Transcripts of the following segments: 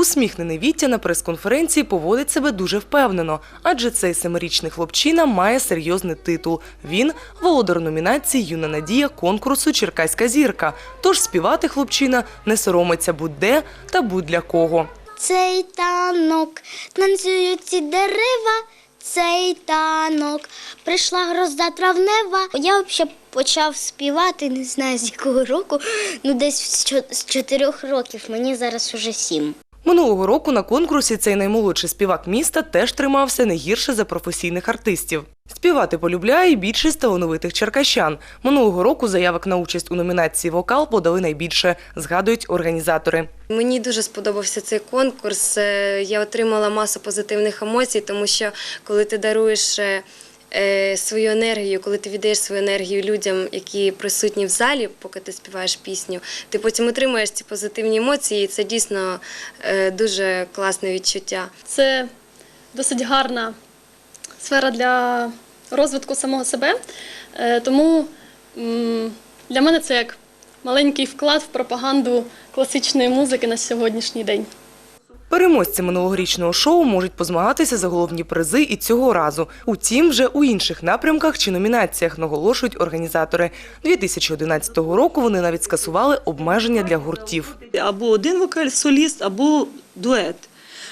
Усміхнений Віття на прес-конференції поводить себе дуже впевнено, адже цей семирічний хлопчина має серйозний титул. Він володар номінації Юна надія конкурсу Черкаська зірка. Тож співати хлопчина не соромиться будь-де та будь-для кого. Цей танок, танцюють ці дерева, цей танок, прийшла гроза травнева. Я взагалі почав співати, не знаю з якого року, ну десь з чотирьох років, мені зараз уже сім. Минулого року на конкурсі цей наймолодший співак міста теж тримався не гірше за професійних артистів. Співати полюбляє і більшість талановитих черкащан. Минулого року заявок на участь у номінації Вокал подали найбільше, згадують організатори. Мені дуже сподобався цей конкурс. Е, Я отримала масу позитивних емоцій, тому що коли ти даруєш е, свою енергію, коли ти віддаєш свою енергію людям, які присутні в залі, поки ти співаєш пісню, ти потім отримуєш ці позитивні емоції, і це дійсно е, дуже класне відчуття. Це досить гарна сфера для розвитку самого себе. Е, Тому для мене це як маленький вклад в пропаганду класичної музики на сьогоднішній день. Переможці минулогорічного шоу можуть позмагатися за головні призи і цього разу. Утім, вже у інших напрямках чи номінаціях наголошують організатори. 2011 року вони навіть скасували обмеження для гуртів. або один вокаль-соліст, або дует.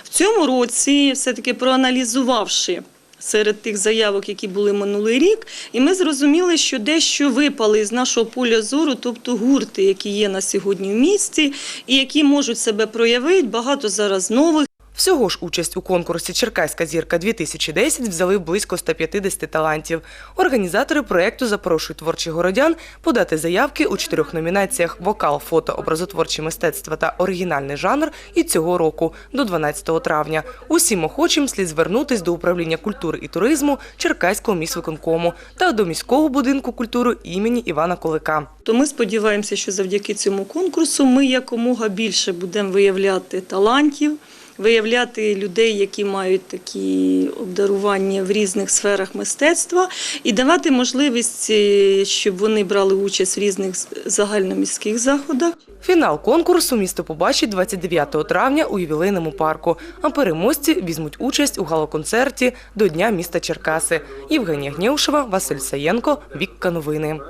В цьому році, все-таки проаналізувавши серед тих заявок, які були минулий рік, і ми зрозуміли, що дещо випали з нашого поля зору, тобто гурти, які є на сьогодні в місті, і які можуть себе проявити. Багато зараз нових. Всього ж участь у конкурсі Черкаська зірка 2010 взяли близько 150 талантів. Організатори проєкту запрошують творчих городян подати заявки у чотирьох номінаціях: вокал, фото, образотворче мистецтво та оригінальний жанр. І цього року до 12 травня. Усім охочим слід звернутись до управління культури і туризму Черкаського міськвиконкому та до міського будинку культури імені Івана Колика. То ми сподіваємося, що завдяки цьому конкурсу ми якомога більше будемо виявляти талантів, виявляти людей, які мають такі обдарування в різних сферах мистецтва, і давати можливість, е, щоб вони брали участь в різних загальноміських заходах. Фінал конкурсу місто побачить 29 травня у ювілейному парку. А переможці візьмуть участь у галоконцерті до Дня міста Черкаси. Євгенія Гнєушева, Василь Саєнко, Вікка Новини.